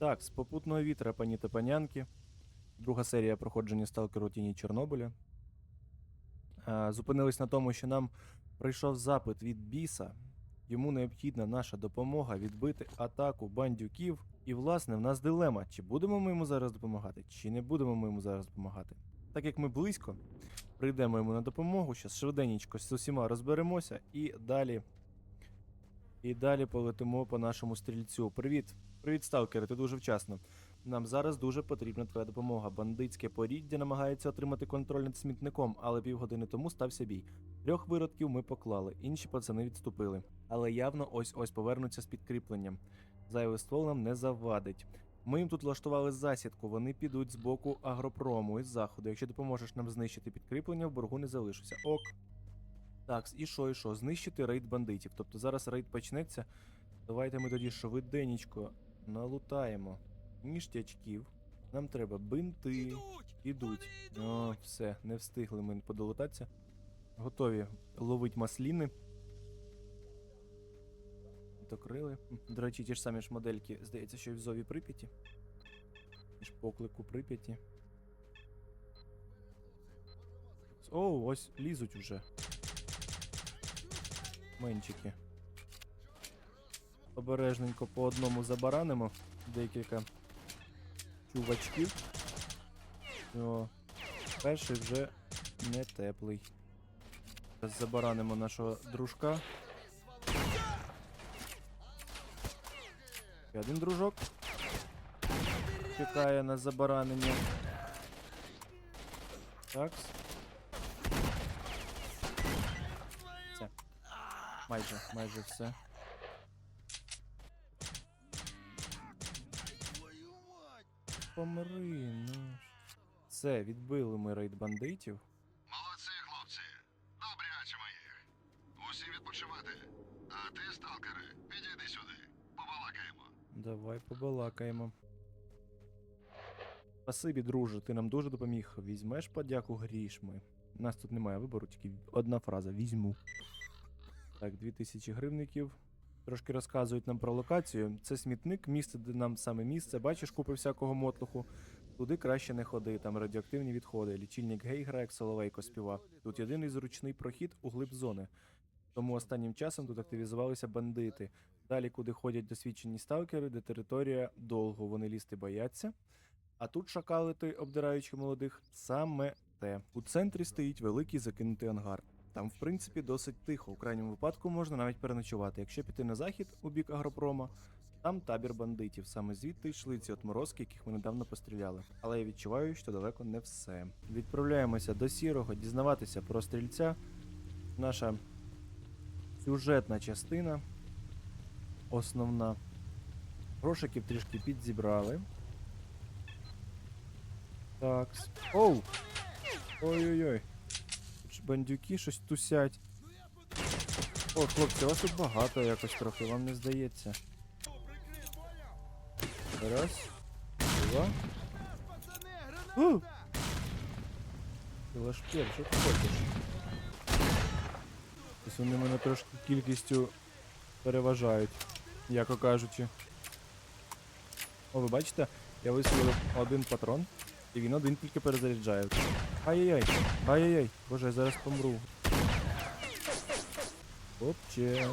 Так, з попутного вітра, пані та панянки. Друга серія проходження сталкеру тіні Чорнобиля. А, зупинились на тому, що нам прийшов запит від біса. Йому необхідна наша допомога відбити атаку бандюків. І, власне, в нас дилема: чи будемо ми йому зараз допомагати, чи не будемо ми йому зараз допомагати. Так як ми близько, прийдемо йому на допомогу, зараз швиденько з усіма розберемося і далі. І далі полетимо по нашому стрільцю. Привіт! Привіт, сталкери, ти дуже вчасно. Нам зараз дуже потрібна твоя допомога. Бандитське поріддя намагається отримати контроль над смітником, але півгодини тому стався бій. Трьох виродків ми поклали, інші пацани відступили. Але явно ось ось повернуться з підкріпленням. Зайвий ствол нам не завадить. Ми їм тут влаштували засідку, вони підуть з боку агропрому із заходу. Якщо допоможеш нам знищити підкріплення, в боргу не залишуся. Ок. Так, і що, і що? Знищити рейд бандитів. Тобто зараз рейд почнеться. Давайте ми тоді швиденечко налутаємо ніштячків. Нам треба бинти. Ідуть. О, все, не встигли ми подолутатися. Готові ловить масліни. Докрили. До речі, ті ж самі ж модельки, здається, що і в зові Прип'яті. І ж поклику Прип'яті. О, ось лізуть уже. Менчики. Обережненько по одному забаранимо. Декілька чувачків. О, перший вже не теплий. Зараз забаранимо нашого дружка. І один дружок. Чекає на забаранення. Так. Майже, майже все. Помри, ну. Все, відбили ми рейд бандитів. Молодці, хлопці. Добряче моїх. Усі відпочивати. А ти, сталкери, підійди сюди. Побалакаємо. Давай побалакаємо. Спасибі, друже, ти нам дуже допоміг. Візьмеш подяку грішми. У нас тут немає вибору, тільки одна фраза візьму. Так, 2000 гривників. Трошки розказують нам про локацію. Це смітник, місце, де нам саме місце. Бачиш, купи всякого мотлуху. Туди краще не ходи, там радіоактивні відходи. Лічильник Гейгра, як Соловейко співав. Тут єдиний зручний прохід у глиб зони. Тому останнім часом тут активізувалися бандити. Далі, куди ходять досвідчені сталкери, де територія довго вони лізти бояться. А тут шакалити, обдираючи молодих, саме те. У центрі стоїть великий закинутий ангар. Там, в принципі, досить тихо. У крайньому випадку можна навіть переночувати. Якщо піти на захід у бік агропрома, там табір бандитів. Саме звідти йшли ці отморозки, яких ми недавно постріляли. Але я відчуваю, що далеко не все. Відправляємося до сірого, дізнаватися про стрільця. Наша сюжетна частина. Основна. Грошиків трішки підзібрали. Так. Оу! Ой-ой-ой. Бандюки щось тусять. О, хлопці, вас тут багато якось трохи, вам не здається. Раз. Два. Лашпер, що ти хочеш? Ось вони мене трошки кількістю переважають, яко кажучи. О, ви бачите, я вистрілив один патрон, і він один тільки перезаряджає. Ай-яй-яй, ай-яй-яй, боже, я зараз помру. Хлопче.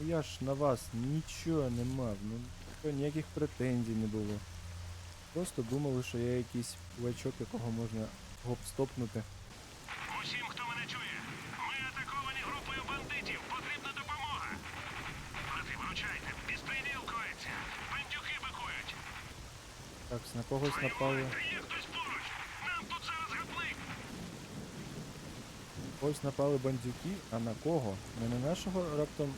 Ну Я ж на вас нічого не мав, ну ніяких претензій не було. Просто думали, що я якийсь чувачок, якого можна гоп-стопнути. Усім, хто мене чує, ми атаковані групою бандитів. Потрібна допомога. Брати, вручайте, безпреділ коїться. Бандюки бикують. Так, на когось напали. Ось напали бандюки, а на кого? Не на нашого раптом.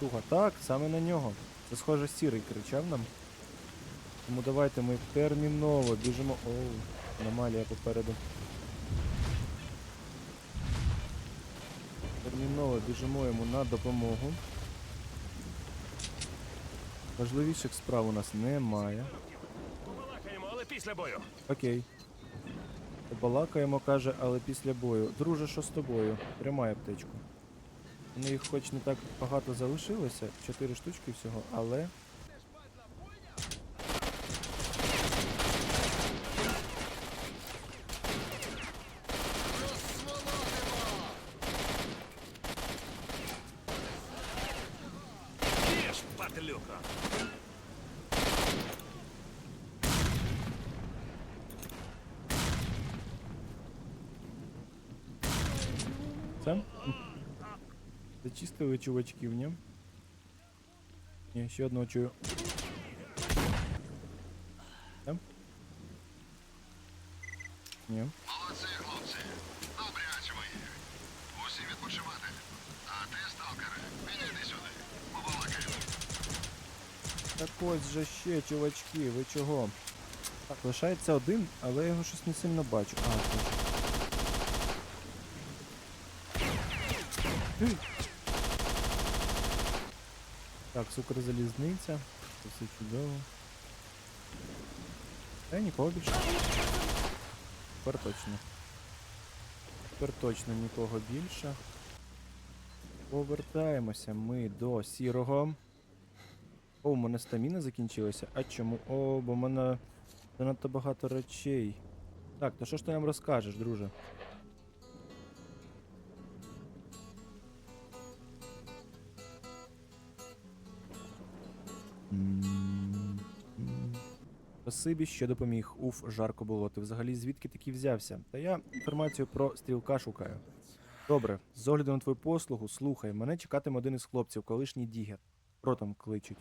Туга. Так, саме на нього. Це схоже сірий кричав нам. Тому давайте ми терміново біжимо. Оу, аномалія попереду. Терміново біжимо йому на допомогу. Важливіших справ у нас немає. Після бою. Окей. Балакаємо, каже, але після бою. Друже, що з тобою? Тримай аптечку. У них хоч не так багато залишилося, 4 штучки всього, але. Це? Зачистили чувачків, ні? Ні, ще одного чую. Це? Ні. Молодці, хлопці. Добряче мої. Усі відпочивати. А ти, сталкери, підійди сюди. Побалакаємо. Так ось же ще, чувачки, ви чого? Так, лишається один, але я його щось не сильно бачу. А, Так, суперзалізниця. Це все чудово. Та нікого більше. Тепер точно. Тепер точно нікого більше. Повертаємося ми до сірого. О, у мене стаміна закінчилася. А чому? О, бо в мене занадто багато речей. Так, то що ж ти нам розкажеш, друже? Спасибі, що допоміг. Уф, жарко було. Ти взагалі звідки такий взявся? Та я інформацію про стрілка шукаю. Добре, з огляду на твою послугу, слухай, мене чекатиме один із хлопців, колишній дігер. Ротом кличуть.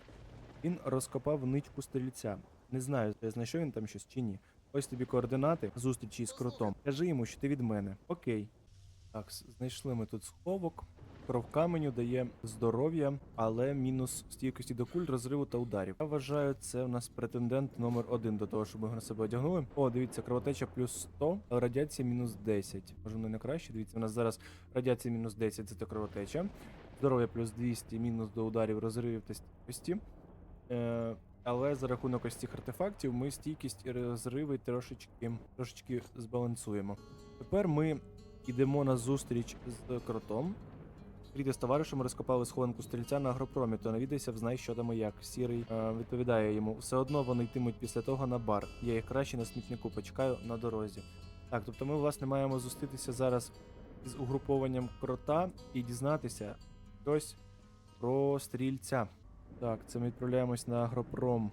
Він розкопав ничку стрільця. Не знаю, знайшов він там щось чи ні. Ось тобі координати зустрічі з крутом. Кажи йому, що ти від мене. Окей. Так, знайшли ми тут сховок. Кров каменю дає здоров'я, але мінус стійкості до куль, розриву та ударів. Я вважаю, це у нас претендент номер один до того, щоб ми його на себе одягнули. О, дивіться, кровотеча плюс 100, а радіація мінус 10. Може, не краще. Дивіться, у нас зараз радіація мінус 10 це та кровотеча. Здоров'я плюс 200, мінус до ударів, розривів та стійкості. Е, але за рахунок ось цих артефактів ми стійкість і розриви трошечки, трошечки збалансуємо. Тепер ми йдемо на зустріч з кротом. Ріди з товаришем розкопали схованку стрільця на агропромі, то навідайся, взнай, що там і як. Сірий е, відповідає йому. Все одно вони йтимуть після того на бар. Я їх краще на смітнику почекаю на дорозі. Так, тобто ми, власне, маємо зустрітися зараз з угрупованням крота і дізнатися щось про стрільця. Так, це ми відправляємось на агропром.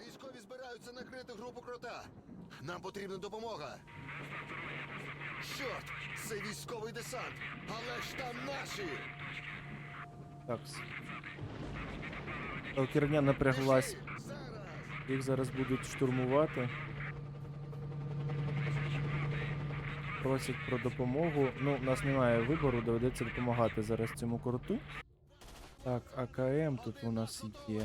Військові збираються накрити групу крота. Нам потрібна допомога. Чорт, це військовий десант, але ж там наші. Так. Керня напряглась. Їх зараз будуть штурмувати. Просять про допомогу. Ну, у нас немає вибору, доведеться допомагати зараз цьому круту. Так, АКМ тут у нас є.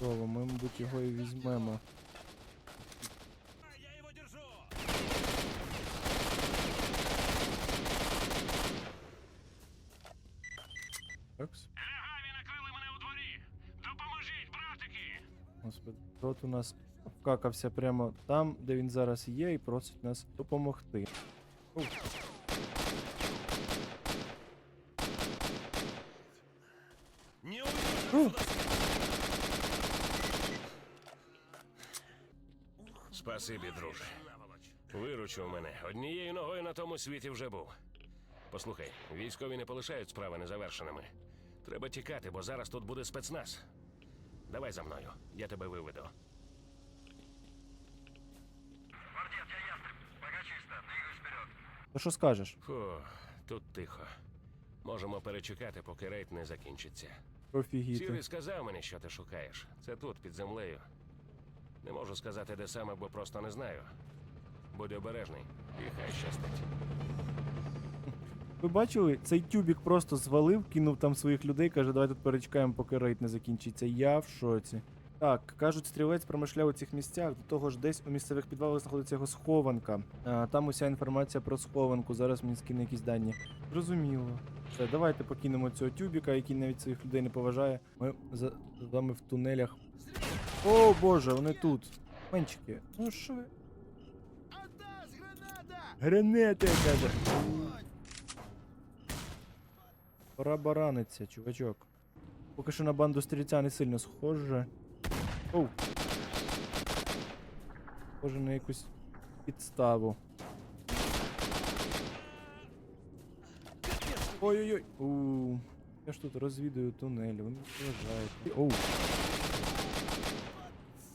Ми, мабуть, його і візьмемо. Я його держу! Такс. Лягаві накрили мене у дворі! Допоможіть, братики! Господи, крот у нас вкакався прямо там, де він зараз є, і просить нас допомогти. Ух. Не. Спасибі, друже. Виручив мене. Однією ногою на тому світі вже був. Послухай, військові не полишають справи незавершеними. Треба тікати, бо зараз тут буде спецназ. Давай за мною, я тебе виведу. То що скажеш? Фу, тут тихо. Можемо перечекати, поки рейд не закінчиться. Профігіти. Сірий сказав мені, що ти шукаєш. Це тут, під землею. Не можу сказати, де саме, бо просто не знаю. Будь обережний, і хай щастить. Ви бачили, цей тюбік просто звалив, кинув там своїх людей, каже, давай тут перечекаємо, поки рейд не закінчиться. Я в шоці. Так, кажуть, стрілець промишляв у цих місцях, до того ж десь у місцевих підвалах знаходиться його схованка. А, там уся інформація про схованку, зараз мені скине якісь дані. Зрозуміло. Все, давайте покинемо цього тюбіка, який навіть своїх людей не поважає. Ми за з вами в тунелях. О боже, вони тут. Менчики. Ну що ви? Гранати, каже. Пора бараниться, чувачок. Поки що на банду стрільця не сильно схоже. Оу. Схоже на якусь підставу. Ой-ой-ой. У. Я ж тут розвідую тунель, вони заважають. Оу.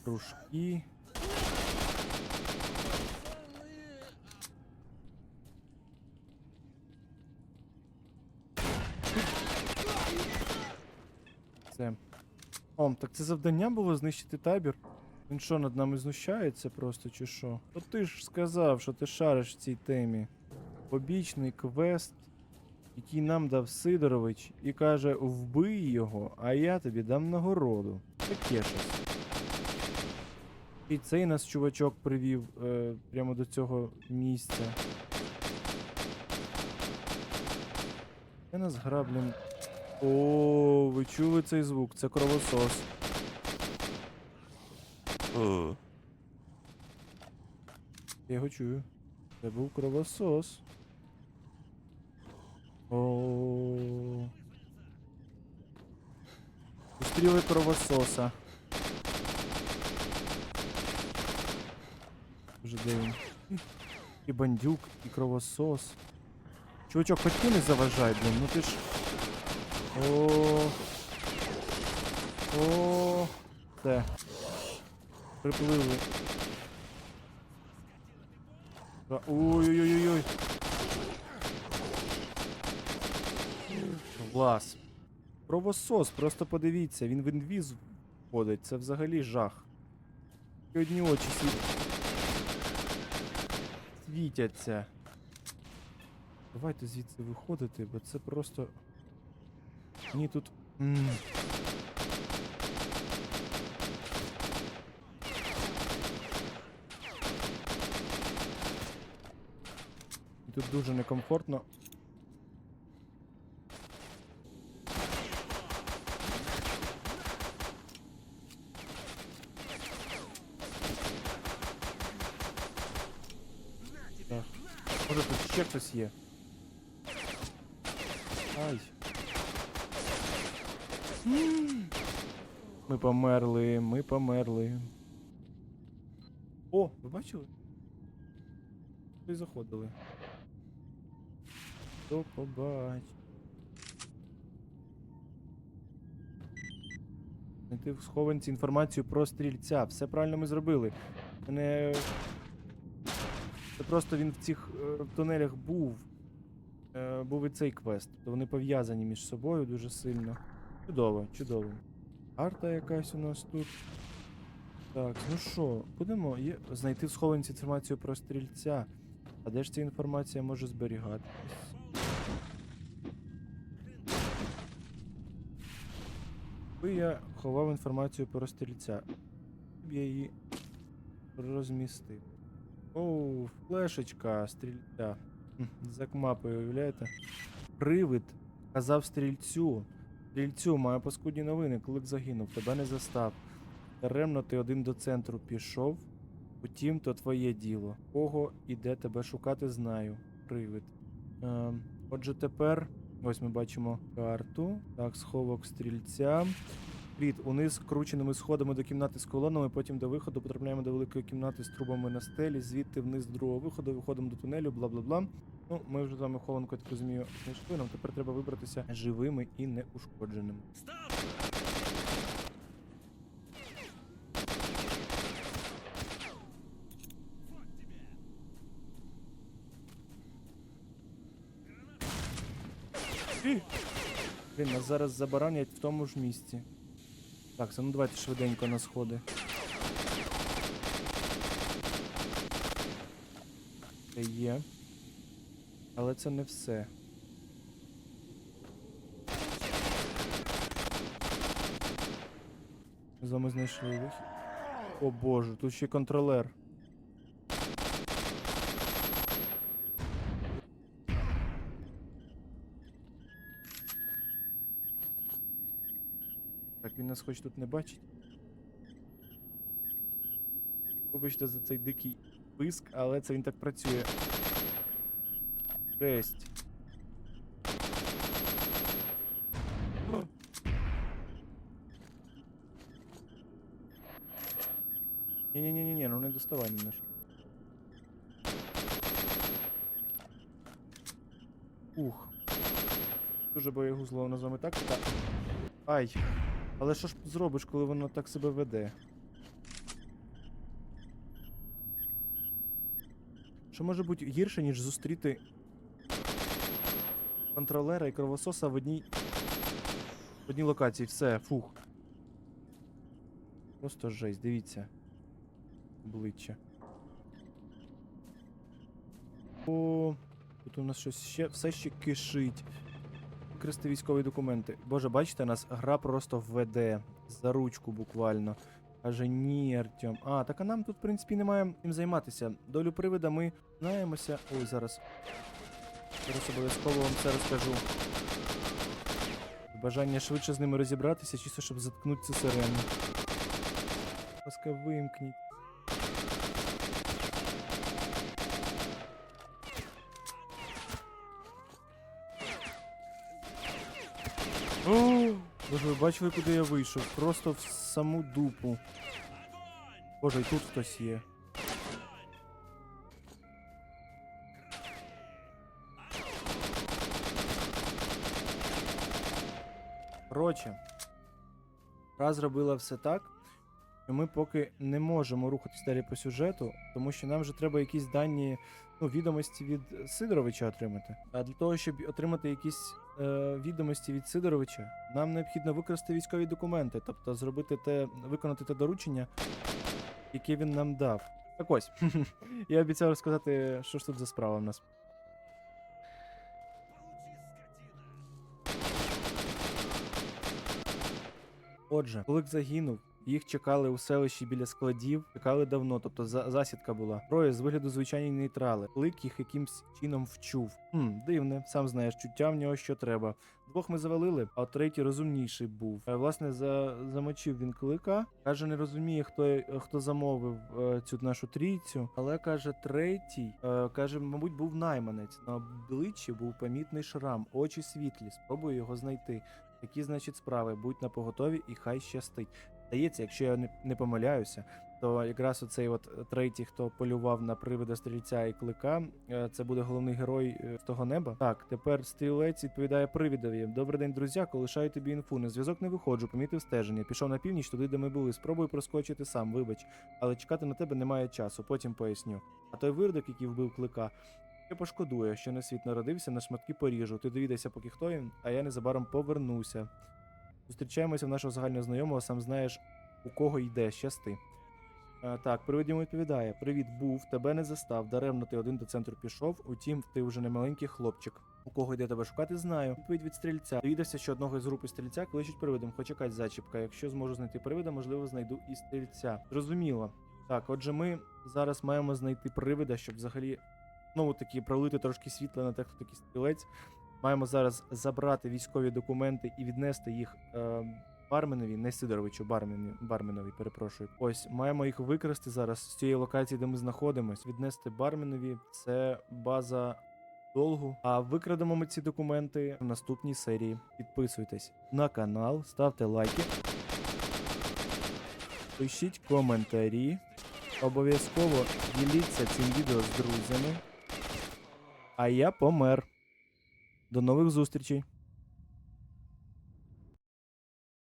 Кружки. Це. О, так це завдання було знищити табір? Він що, над нами знущається просто, чи що? От ти ж сказав, що ти шариш в цій темі. Побічний квест, який нам дав Сидорович, і каже: вбий його, а я тобі дам нагороду. Таке щось. І цей нас чувачок привів е, прямо до цього місця. Це нас граблем. О, ви чули цей звук? Це кровосос. Я його чую. Це був кровосос. О. Зустріли кровососа. Вже він? І бандюк, і кровосос. Чувачок, хоч ти не заважай, блін, ну ти ж. О. О. Все. Припливли. Ой-ой-ой-ой. Клас. Кровосос, просто подивіться, він в інвіз входить, це взагалі жах. І одні очі світ... світяться. Давайте звідси виходити, бо це просто. Ні, тут. М. І Тут дуже некомфортно. Так. Може тут ще хтось є? Ми померли, ми померли. О, ви бачили? Ви заходили. Хто побач. Знайти в схованці інформацію про стрільця. Все правильно ми зробили. Мене. Це просто він в цих е, тунелях був. Е, був і цей квест. То вони пов'язані між собою дуже сильно. Чудово, чудово. Карта якась у нас тут. Так, ну що, будемо є... знайти в схованці інформацію про стрільця. А де ж ця інформація може зберігатись? Би я ховав інформацію про стрільця. Б я її розмістив. Оу, флешечка стрільця. Хм, За мапою, уявляєте? Привид казав стрільцю. Стрільцю, маю паскудні новини, клик загинув, тебе не застав. Даремно ти один до центру пішов. Утім, то твоє діло. Кого і де тебе шукати, знаю. Привид. Ем, отже, тепер. Ось ми бачимо карту. Так, сховок стрільця. Плід, униз крученими сходами до кімнати з колонами, потім до виходу потрапляємо до великої кімнати з трубами на стелі, звідти вниз другого виходу, виходимо до тунелю, бла бла бла. Ну, ми вже з вами хованку, я так розумію, знайшли. Нам тепер треба вибратися живими і неушкодженими. Ти! Блін, нас зараз забаранять в тому ж місці. Так, ну давайте швиденько на сходи. Це є. Але це не все. Ми з вами знайшли вихід. О боже, тут ще контролер. Так, він нас хоч тут не бачить. Вибачте за цей дикий писк, але це він так працює. Жесть. Не-не-не, ну не доставай мене. Ух. Дуже боєгузло на з вами так так. Ай. Але що ж зробиш, коли воно так себе веде? Що може бути гірше, ніж зустріти контролера і кровососа в одній. В одній локації. Все, фух. Просто жесть, дивіться. Обличчя. О, тут у нас щось ще все ще кишить. Використати військові документи. Боже, бачите, нас гра просто веде за ручку буквально. Каже, ні, Артем. А, так а нам тут, в принципі, немає чим займатися. Долю привида ми знаємося. Ой, зараз. Зараз обов'язково вам це розкажу. Бажання швидше з ними розібратися, чисто щоб заткнути цю сирену. Ласка, вимкніть. Боже, ви бачили, куди я вийшов? Просто в саму дупу. Боже, і тут хтось є. Коротше, гра зробила все так, що ми поки не можемо рухатись далі по сюжету, тому що нам вже треба якісь дані, ну, відомості від Сидоровича отримати. А для того, щоб отримати якісь е, відомості від Сидоровича, нам необхідно використати військові документи, тобто зробити те, виконати те доручення, яке він нам дав. Так ось, я обіцяв розказати, що ж тут за справа в нас. Отже, Кулик загинув. Їх чекали у селищі біля складів, чекали давно, тобто за- засідка була. Троє з вигляду звичайні нейтрали. Клик їх якимсь чином вчув. Хм, дивне, сам знаєш, чуття в нього що треба. Двох ми завалили, а третій розумніший був. Е, Власне, за, замочив він клика. Каже, не розуміє, хто, хто замовив е, цю нашу трійцю. Але каже, третій, е, каже, мабуть, був найманець. На обличчі був помітний шрам, очі світлі. Спробую його знайти. Такі, значить, справи, будь на поготові і хай щастить. Здається, якщо я не, помиляюся, то якраз оцей от е, третій, хто полював на привида стрільця і клика, е, це буде головний герой е, з того неба. Так, тепер стрілець відповідає привідові. Добрий день, друзя. Колишаю тобі інфу. На зв'язок не виходжу, помітив стеження. Пішов на північ, туди, де ми були. Спробую проскочити сам, вибач. Але чекати на тебе немає часу, потім поясню. А той виродок, який вбив клика. Я пошкодує, що на світ народився, на шматки поріжу. Ти довідайся, поки хто він, а я незабаром повернуся. Зустрічаємося в нашого загального знайомого, сам знаєш, у кого йде, щасти. А, так, привид йому відповідає: Привіт, був, тебе не застав. Даремно ти один до центру пішов. Утім, ти вже не маленький хлопчик. У кого йде тебе шукати, знаю. Відповідь від стрільця. Довідався, що одного з групи стрільця кличуть привидом. Хоч якась зачіпка. Якщо зможу знайти привида, можливо, знайду і стрільця. Зрозуміло. Так, отже, ми зараз маємо знайти привида, щоб взагалі знову таки пролити трошки світла на те, хто такий стрілець. Маємо зараз забрати військові документи і віднести їх е, Барменові, не Сидоровичу, Барменові, Барменові, перепрошую. Ось маємо їх викрасти зараз з цієї локації, де ми знаходимось. Віднести Барменові. Це база долгу. А викрадемо ми ці документи в наступній серії. Підписуйтесь на канал, ставте лайки. Пишіть коментарі. Обов'язково діліться цим відео з друзями. А я помер. До нових зустрічей!